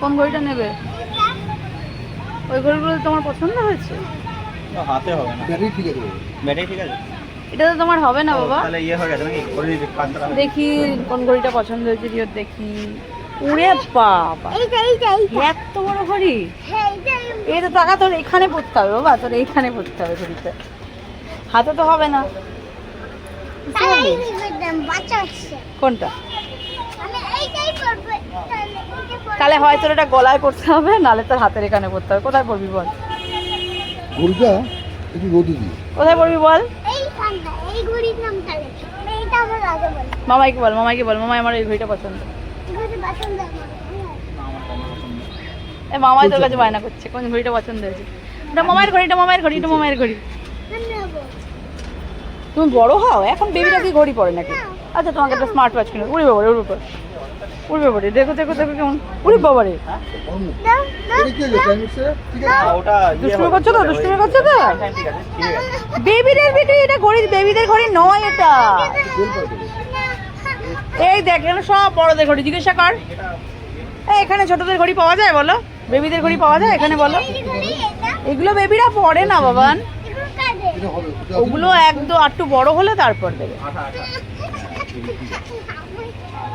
কোন ঘড়িটা নেবে? ওই ঘড়িগুলো তোমার পছন্দ হয়েছে। হাতে হবে না। ব্যাটারি ঠিক আছে। ব্যাটারি ঠিক আছে? এটা তো তোমার হবে না বাবা। তাহলে ইয়ে হয়ে গেছে নাকি? করে দিবি দেখি কোন ঘড়িটা পছন্দ হয়েছে রিওর দেখি। উড়ে বাবা। এইটা এইটা এইটা এত বড় ঘড়ি? হ্যাঁ তো টাকা তোর এখানে পড়তে হবে বাবা। তোর এইখানে পড়তে হবে ঘড়িতে হাতে তো হবে না। কোনটা? তাহলে হয় তোর এটা গলায় করতে হবে নালে তোর হাতের এখানে করতে হবে। কোথায় পড়বি বল? ঘড়িটা একটু রোদে কোথায় পড়বি বল? এই নাম মামাইকে বল মামাইকে বল মামাই আমার এই ঘড়িটা পছন্দ। এ মামাই তোর কাছে বায়না করছে কোন ঘড়িটা পছন্দ হয়েছে? ওটা মামায়ের ঘড়ি এটা মামায়ের ঘড়ি এটা মামায়ের ঘড়ি। তুমি বড় হও? এখন বেবিটা কি ঘড়ি পড়ে নাকি? আচ্ছা তোমাকে একটা স্মার্ট ওয়াচ কিনে উড়ে বাবারে উড়বে উড়বে বাবারে দেখো দেখো দেখো কেমন উড়ে বাবারে করছ তো? দুষ্টুমি করছ তো? বেবিদের বিক্রি, এটা ঘড়ি, বেবিদের ঘড়ি নয় এটা। এই দেখ এখানে সব বড়দের ঘড়ি, জিজ্ঞাসা কর। এই, এখানে ছোটদের ঘড়ি পাওয়া যায় বলো? বেবিদের ঘড়ি পাওয়া যায় এখানে বলো? এগুলো বেবিরা পড়ে না, বাবান। ওগুলো একদম একটু বড় হলে তারপর দেবে।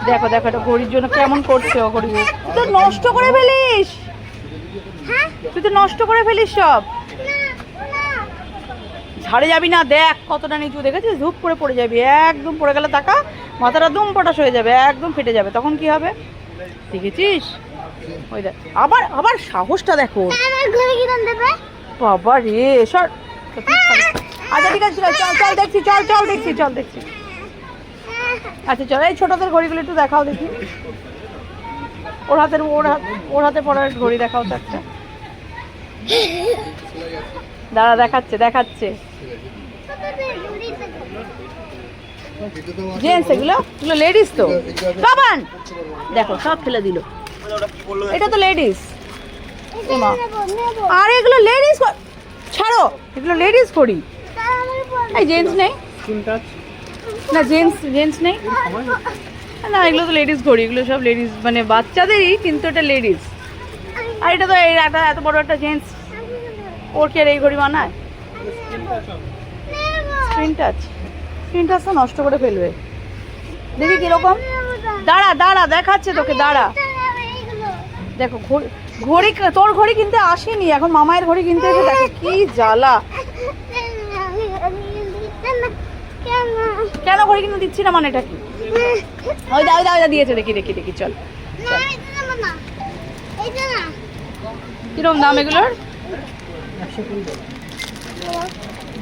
দেখো দেখো এটা ঘড়ির জন্য কেমন করছে ও ঘড়ি? তুই তো নষ্ট করে ফেলিস। হ্যাঁ? তুই তো নষ্ট করে ফেলিস সব। না না ঝাড়ে যাবি না দেখ কতটা নিচু। দেখেছিস? ধূপ করে পড়ে যাবি। একদম পড়ে গেলে টাকা মাথাটা দুম পটাশ হয়ে যাবে একদম ফেটে যাবে। তখন কি হবে? দেখেছিস? ওই দেখ আবার আবার সাহসটা দেখো। বাবা রে সর। আচ্ছা ঠিক আছে, চল চল দেখছি চল চল দেখছি চল দেখছি। আচ্ছা চলো, এই ছোটদের ঘড়িগুলো একটু দেখাও দেখি। ওর হাতের, ওর হাত, ওর হাতে পড়ার ঘড়ি দেখাও তো একটা। দাঁড়া, দেখাচ্ছে দেখাচ্ছে। জেন্টস এগুলো? এগুলো লেডিস তো? বাবান! দেখো, সব ফেলে দিল। এটা তো লেডিস আর, এগুলো লেডিস ছাড়ো, এগুলো লেডিস বল এই জেন্টস নেই? না জেন্টস জেন্টস নেই। না, এগুলো তো লেডিস ঘড়ি, এগুলো সব লেডিস মানে বাচ্চাদেরই, কিন্তু এটা লেডিস আর এটা তো এই একটা এত বড় একটা জেন্টস ওর কি আর এই ঘড়ি বানায়? স্ক্রিন টাচ স্ক্রিন টাচ তো নষ্ট করে ফেলবে। দেখি কীরকম। দাঁড়া দাঁড়া, দেখাচ্ছে তোকে, দাঁড়া। দেখো ঘড়ি, তোর ঘড়ি কিনতে আসেনি। এখন মামায়ের ঘড়ি কিনতে এসে দেখো কি জ্বালা। কেন ঘড়ি কিনে দিচ্ছি না মানে এটা কি ওই দাও দাও দিয়েছে দেখি দেখি দেখি চল কিরম দাম এগুলোর?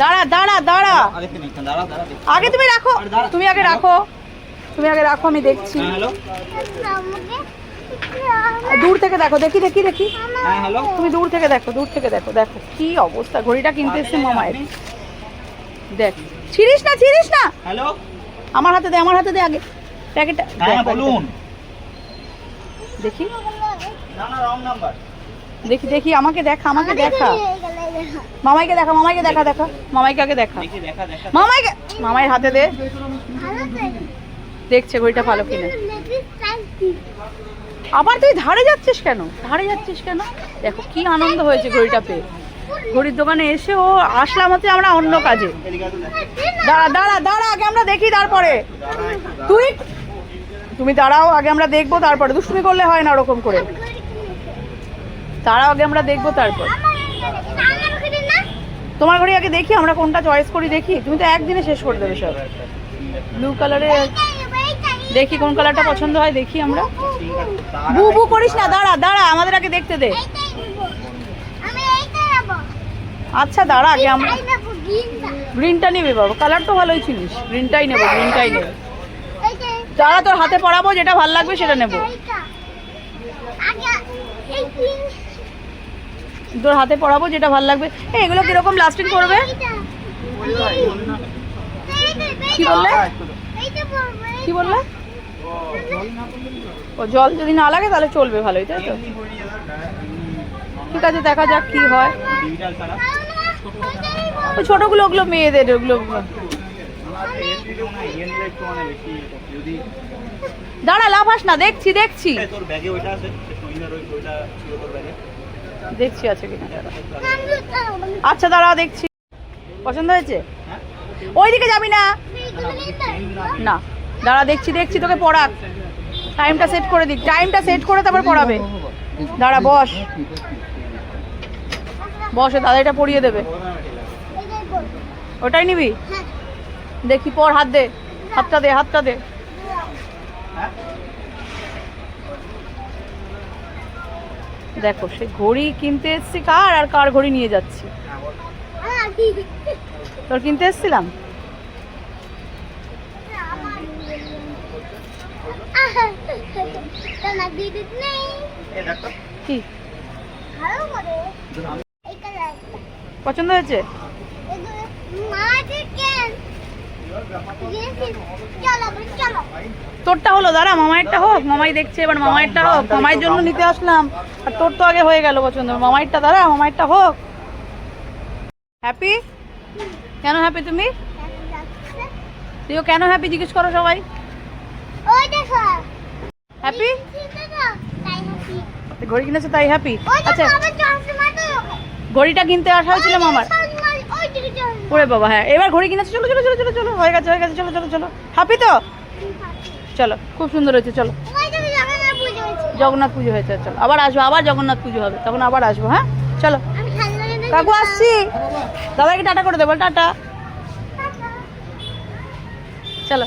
দাঁড়া দাঁড়া দাঁড়া। আগে দাঁড়া দাঁড়া আগে তুমি রাখো তুমি আগে রাখো তুমি আগে রাখো আমি দেখছি। হ্যাঁ দূর থেকে দেখো দেখি দেখি দেখি। হ্যাঁ হ্যালো? তুমি দূর থেকে দেখো দূর থেকে দেখো দেখো কি অবস্থা ঘড়িটা কিনতে এসছে মামায়ের। দেখ ছিড়িস না ছিড়িস না। হ্যালো? আমার হাতে দে আমার হাতে দে আগে। প্যাকেটটা হ্যাঁ বলুন। দেখি। না না রং নাম্বার দেখি দেখি আমাকে দেখা আমাকে দেখা। মামাইকে দেখা মামাইকে দেখা দেখা। মামাইকে আগে দেখা। দেখি দেখা দেখা। মামাইকে মামাইয়ের হাতে দে। দেখছে ঘড়িটা ভালো কিনা। আবার তুই ধারে যাচ্ছিস কেন? ধারে যাচ্ছিস কেন? দেখো কি আনন্দ হয়েছে ঘড়িটা পেয়ে। ঘড়ির দোকানে এসে ও আসলাম হচ্ছে আমরা অন্য কাজে। দাঁড়া দাঁড়া দাঁড়া আগে আমরা দেখি তারপরে। তুই? তুমি দাঁড়াও আগে আমরা দেখব তারপরে। দুষ্টুমি করলে হয় না ওরকম করে। তারাও আগে আমরা দেখব তারপর। তোমার ঘড়ি আগে দেখি আমরা কোনটা চয়েস করি দেখি। তুমি তো একদিনে শেষ করে দেবে সব। ব্লু কালারে দেখি কোন কালারটা পছন্দ হয় দেখি আমরা। বু বু করিস না দাঁড়া দাঁড়া আমাদের আগে দেখতে দে। আচ্ছা দাঁড়া আগে আমরা গ্রিনটা নেবে বাবা কালার তো ভালোই চিনিস। গ্রিনটাই নেব গ্রিনটাই নেব। দাঁড়া তোর হাতে পড়াবো যেটা ভালো লাগবে সেটা নেব। তোর হাতে পড়াবো যেটা ভালো লাগবে। এগুলো কীরকম লাস্টিং করবে কি বললে? কি বললে? ও জল যদি না লাগে তাহলে চলবে ভালোই তাই তো? ঠিক আছে, দেখা যাক কি হয়। ওই ছোটগুলো, ওগুলো মেয়েদের, ওগুলো। দাঁড়া লাফাস না, দেখছি দেখছি। ওই দেখছি আছে কিনা আচ্ছা দাঁড়া, দেখছি। পছন্দ হয়েছে? হ্যাঁ ওইদিকে যাবি না? না। দাঁড়া, দেখছি দেখছি, তোকে পড়াক। টাইমটা সেট করে দিক। টাইমটা সেট করে তারপর পড়াবে। দাঁড়া, বস। বসে দাদা এটা পরিয়ে দেবে। ওটাই নিবি? হ্যাঁ দেখি পর হাত দে হাতটা দে হাতটা দে। হ্যাঁ দেখো সে ঘড়ি কিনতে এসছি কার আর কার ঘড়ি নিয়ে যাচ্ছি? তোর কিনতে এসছিলাম? কি ভালো করে এই কালারটা পছন্দ হয়েছে? তোরটা হলো দাঁড়া মামাইয়েরটা হোক মামাই দেখছে এবার মামাইয়েরটা হোক মামাইয়ের জন্য নিতে আসলাম। আর তোর তো আগে হয়ে গেল পছন্দ মামাইয়েরটা দাঁড়া মামাইয়েরটা হোক। হ্যাপি কেন হ্যাপি তুমি? তুইও কেন হ্যাপি জিজ্ঞেস করো সবাই। হ্যাপি ঘড়ি কিনেছো তাই হ্যাপি আচ্ছা দেখো, আমার চশমা তো ওকে। ঘড়িটা কিনতে আসা হয়েছিল মামার। ওরে বাবা হ্যাঁ এবার ঘড়ি কিনেছো চলো চলো চলো চলো চলো হয়ে গেছে হয়ে গেছে চলো চলো চলো। হ্যাপি তো? চলো খুব সুন্দর হয়েছে চলো। জগন্নাথ পুজো হয়েছে। চলো। আবার আসব আবার জগন্নাথ পুজো হবে তখন আবার আসব হ্যাঁ? চলো। কাকু আসছি। দাদাকে টাটা করে দেবো টাটা। চলো।